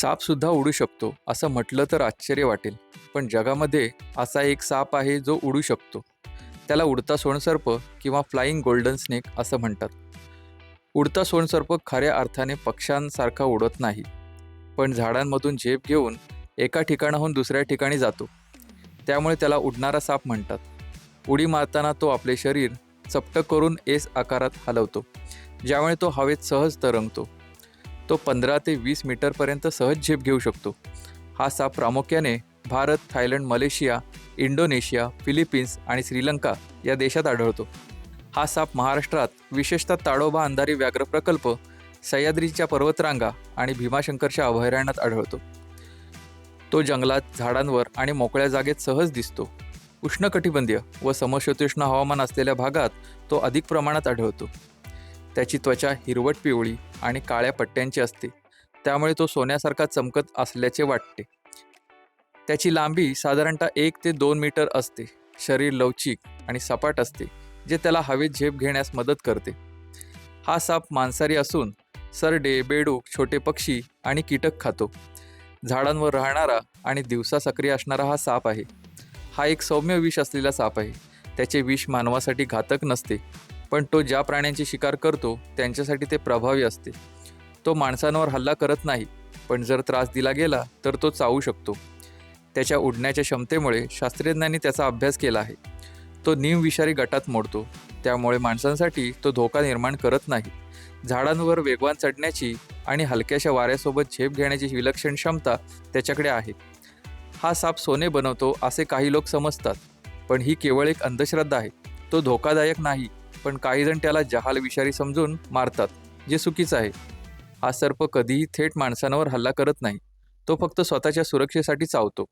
सापसुद्धा उडू शकतो असं म्हटलं तर आश्चर्य वाटेल. पण जगामध्ये असा एक साप आहे जो उडू शकतो. त्याला उडता सोनसर्प किंवा फ्लाईंग गोल्डन स्नेक असं म्हणतात. उडता सोनसर्प खऱ्या अर्थाने पक्ष्यांसारखा उडत नाही. पण झाडांमधून झेप घेऊन एका ठिकाणाहून दुसऱ्या ठिकाणी जातो. त्यामुळे त्याला उडणारा साप म्हणतात. उडी मारताना तो आपले शरीर चपटं करून एस आकारात हलवतो ज्यामुळे तो हवेत सहज तरंगतो. तो पंधरा ते वीस मीटरपर्यंत सहज झेप घेऊ शकतो. हा साप प्रामुख्याने Bharat Thailand Malaysia Indonesia Philippines आणि श्रीलंका या देशात आढळतो. हा साप महाराष्ट्रात विशेषतः ताडोबा अंधारी व्याघ्र प्रकल्प सह्याद्रीच्या पर्वतरांगा आणि भीमाशंकरच्या अभयारण्यात आढळतो. तो जंगलात झाडांवर आणि मोकळ्या जागेत सहज दिसतो. उष्णकटिबंधीय व समशीतोष्ण हवामान असलेल्या भागात तो अधिक प्रमाणात आढळतो. त्याची त्वचा हिरवट पिवळी आणि काळ्या पट्ट्यांची असते. त्यामुळे तो सोन्यासारखा चमकत असल्याचे वाटते. त्याची लांबी साधारणतः एक ते दोन मीटर असते. शरीर लवचिक आणि सपाट असते जे त्याला हवेत झेप घेण्यास मदत करते. हा साप मांसाहारी असून सरडे बेडूक छोटे पक्षी आणि कीटक खातो. झाडांवर राहणारा आणि दिवसा सक्रिय असणारा हा साप आहे. हा एक सौम्य विष असलेला साप आहे. त्याचे विष मानवासाठी घातक नसते. पण तो ज्या प्राण्यांची शिकार करतो त्यांच्यासाठी ते प्रभावी असते. तो माणसांवर हल्ला करत नाही पण जर त्रास दिला गेला तर तो चावू शकतो. त्याच्या उडण्याच्या क्षमतेमुळे शास्त्रज्ञांनी त्याचा अभ्यास केला आहे. तो निमविषारी गटात मोडतो. त्यामुळे माणसांसाठी तो धोका निर्माण करत नाही. झाडांवर वेगवान चढण्याची आणि हलक्याशा वाऱ्यासोबत झेप घेण्याची विलक्षण क्षमता त्याच्याकडे आहे. हा साप सोने बनवतो असे काही लोक समजतात. पण ही केवळ एक अंधश्रद्धा आहे. तो धोकादायक नाही. पण काहीजण त्याला जहाल विषारी समजून मारतात जे चुकीचं आहे. हा सर्प कधीही थेट माणसांवर हल्ला करत नाही. तो फक्त स्वतःच्या सुरक्षेसाठी चावतो.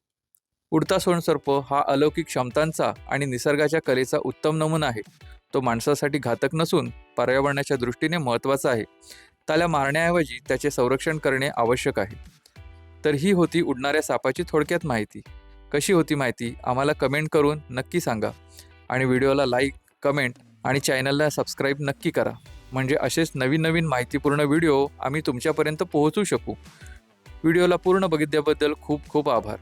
उडता सोनसर्प हा अलौकिक क्षमतांचा आणि निसर्गाच्या कलेचा उत्तम नमुना आहे. तो माणसासाठी घातक नसून पर्यावरणाच्या दृष्टीने महत्त्वाचा आहे. त्याला मारण्याऐवजी त्याचे संरक्षण करणे आवश्यक आहे. तर ही होती उडणाऱ्या सापाची थोडक्यात माहिती. कशी होती माहिती आम्हाला कमेंट करून नक्की सांगा. आणि व्हिडिओला लाईक कमेंट आणि चॅनलला सबस्क्राईब नक्की करा. म्हणजे असेच नवीन नवीन माहितीपूर्ण व्हिडिओ आम्ही तुमच्यापर्यंत पोहोचू शकू. व्हिडिओला पूर्ण बघितल्याबद्दल खूप खूप आभार.